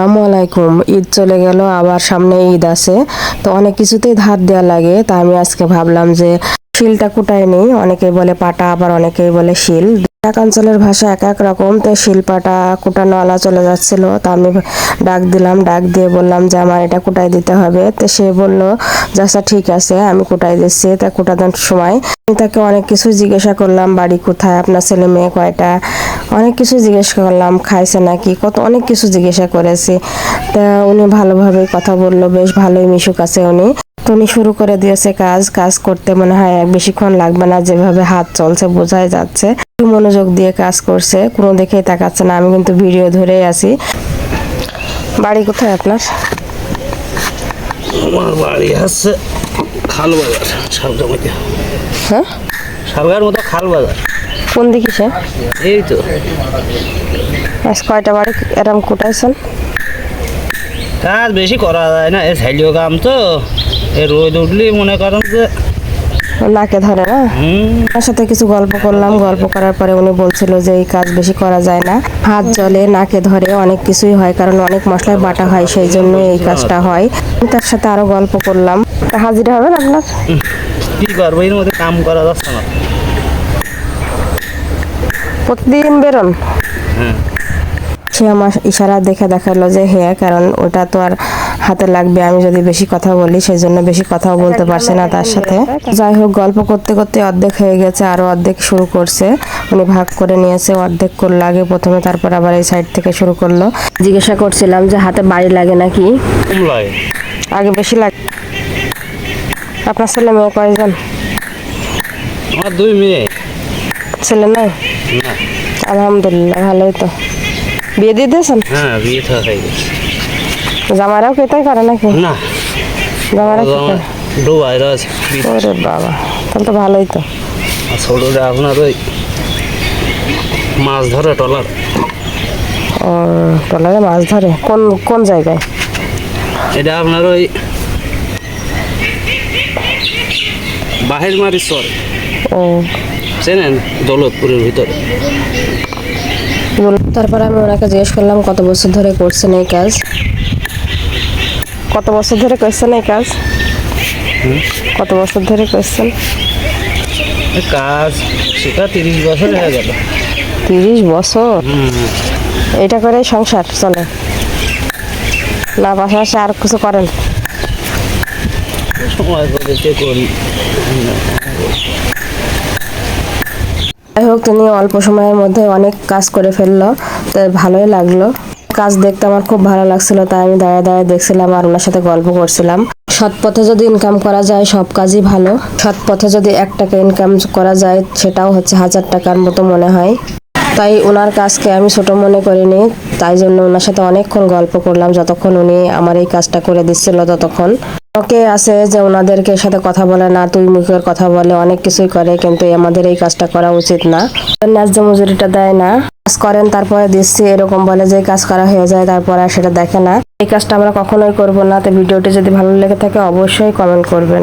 আসসালামু আলাইকুম। ঈদ চলে গেল, আবার সামনে ঈদ আছে। তো অনেক কিছুতেই ধার দেওয়া লাগে। তা আমি আজকে ভাবলাম যে শিলটা কুটাই নেই। অনেকেই বলে পাটা, আবার অনেকেই বলে শিল। এক অঞ্চলের ভাষা এক এক রকম, তো শিলপাটা কুটানো আলা চলে যাচ্ছিল। তা আমি ডাক দিলাম। ডাক দিয়ে বললাম যে, আমার এটা কুটাই দিতে হবে। তো সে বলল যে আচ্ছা ঠিক আছে, আমি কুটাই দিচ্ছি। তা কুটানোর সময় আমি তাকে অনেক কিছু জিজ্ঞাসা করলাম, বাড়ি কোথায়? আপনার ছেলে মেয়ে কয়টা? অনেক কিছু জিজ্ঞেস করলাম খাইছে নাকি? কত অনেক কিছু জিজ্ঞাসা করেছি। তা উনি ভালোভাবে কথা বলল বেশ ভালোই মিশুক আছে উনি। উনি শুরু করে দিয়েছে কাজ কাজ করতে মনে হয় বেশিক্ষণ লাগবে না যেভাবে হাত চলছে বোঝাই যাচ্ছে। একটু মনোযোগ দিয়ে কাজ করছে কোনো দেখেই তাকাচ্ছে না আমি কিন্তু ভিডিও ধরেই আছি। বাড়ি কোথায় আপনার? আমার বাড়ি আছে খাল বাজার হ্যাঁ? মতো বাজার কোন দিকে সে এই তো। আজ কয়টা বাড়ি এরম কুটাইছেন কাজ বেশি করা যায় না এ ছাইলিও কাম তো। এ রোদ উঠলি মনে করেন যে। নাকে ধরে না? ওনার সাথে কিছু গল্প করলাম গল্প করার পরে উনি বলছিল যে এই কাজ বেশি করা যায় না। হাত জলে নাকে ধরে অনেক কিছুই হয় কারণ অনেক মশলায় বাটা হয় সেই জন্য এই কাজটা হয়। তার সাথে আরও গল্প করলাম। হাজিরা হবেন আপনার? কি করব এর মধ্যে কাম করা যাচ্ছে না। প্রতিদিন বেরোন। সে আমার ইশারা দেখে দেখাল যে হ্যাঁ কারণ ওটা তো আর হাতে লাগবে। আমি যদি বেশি কথা বলি সেই জন্য বেশি কথাও বলতে পারছি না তার সাথে। যাই হোক গল্প করতে করতে অর্ধেক হয়ে গেছে আরও অর্ধেক শুরু করছে। উনি ভাগ করে নিয়েছে অর্ধেক করল আগে প্রথমে তারপর আবার এই সাইড থেকে শুরু করল। জিজ্ঞাসা করছিলাম যে হাতে বাড়ি লাগে নাকি? আগে বেশি লাগে। আপনার ছেলে মেয়ে কয়জন? আমার দুই মেয়ে। ছেলে নাই না। আলহামদুলিল্লাহ ভালোই তো। বিয়ে দিয়ে দিয়েছেন? হ্যাঁ বিয়ে থা হয়ে গেছে। জামাইরাও কেতাই করে নাকি? না। জামাইরা কি করে ডুবাই রয়েছে ওরে বাবা তাহলে তো ভালোই তো। ছোটটা আপনার ওই মাছ ধরে টলার ও ট্রলারে মাছ ধরে? কোন কোন জায়গায়? এটা আপনার ওই বাহির মারি চর। ও চেনেন দৌলতপুরের ভিতরে? তারপর আমি ওনাকে জিজ্ঞেস করলাম কত বছর ধরে করছেন এই কাজ? কত বছর ধরে করছেন এই কাজ? কত বছর ধরে করছেন? কাজ সেটা তিরিশ বছর হয়ে গেল। তিরিশ বছর? এটা করে সংসার চলে। না পাশাপাশি আর কিছু করেন। সময় করে করি যাই হোক তিনি অল্প সময়ের মধ্যে অনেক কাজ করে ফেলল, তো ভালোই লাগল। কাজ দেখতে আমার খুব ভালো লাগছিল, তাই আমি দাঁড়িয়ে দাঁড়িয়ে দেখছিলাম আর ওনার সাথে গল্প করছিলাম। সৎ পথে যদি ইনকাম করা যায়, সব কাজই ভালো। সৎ পথে যদি এক টাকা ইনকাম করা যায়, সেটাও হচ্ছে হাজার টাকার মতো মনে হয়। তাই ওনার কাজকে আমি ছোট মনে করিনি, তাই জন্য ওনার সাথে অনেকক্ষণ গল্প করলাম, যতক্ষণ উনি আমার এই কাজটা করে দিচ্ছিল ততক্ষণ। ওকে আছে যে ওনাদেরকে সাথে কথা বলে না, তুই মুখের কথা বলে অনেক কিছুই করে, কিন্তু আমাদের এই কাজটা করা উচিত না। ন্যায্য মজুরিটা দেয় না। কাজ করেন, তারপরে দিচ্ছি, এরকম বলে যে কাজ করা হয়ে যায়, তারপর সেটা দেখে না। এই কাজটা আমরা কখনোই করব না। তো ভিডিওটি যদি ভালো লেগে থাকে, অবশ্যই কমেন্ট করবেন।